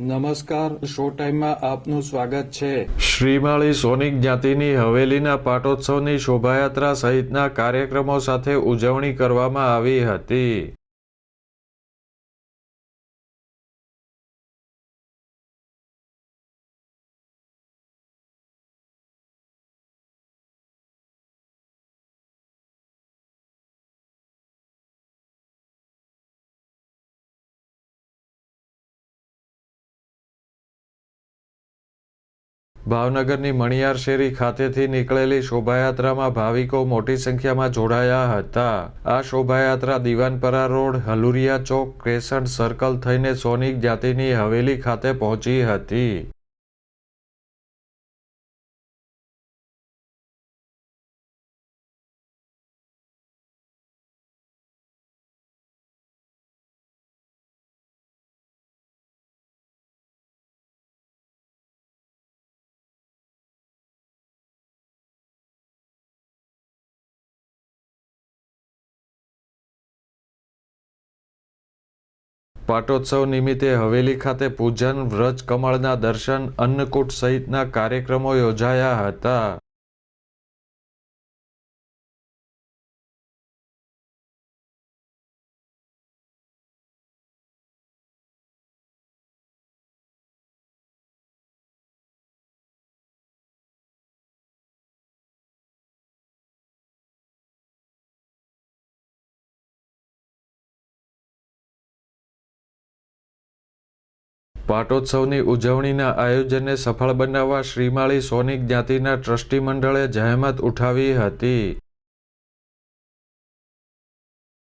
નમસ્કાર, શો ટાઈમમાં આપનું સ્વાગત છે. શ્રીમાળી સોનિક જ્ઞાતિની હવેલીના પાટોત્સવની શોભાયાત્રા સહિતના કાર્યક્રમો સાથે ઉજવણી કરવામાં આવી હતી. ભાવનગરની મણિયાર શેરી ખાતેથી નીકળેલી શોભાયાત્રામાં ભાવિકો મોટી સંખ્યામાં જોડાયા હતા. આ શોભાયાત્રા Diwanpara road, Haluriya Chowk, crescent circle થઈને સોનિક જાતિની હવેલી ખાતે પહોંચી હતી. પાટોત્સવ નિમિત્તે હવેલી ખાતે પૂજન વ્રજ કમળના દર્શન અન્નકૂટ સહિતના કાર્યક્રમો યોજાયા હતા. પાટોત્સવની ઉજવણીના આયોજનને સફળ બનાવવા શ્રીમાળી સોનિક જ્ઞાતિના ટ્રસ્ટી મંડળે જહેમત ઉઠાવી હતી.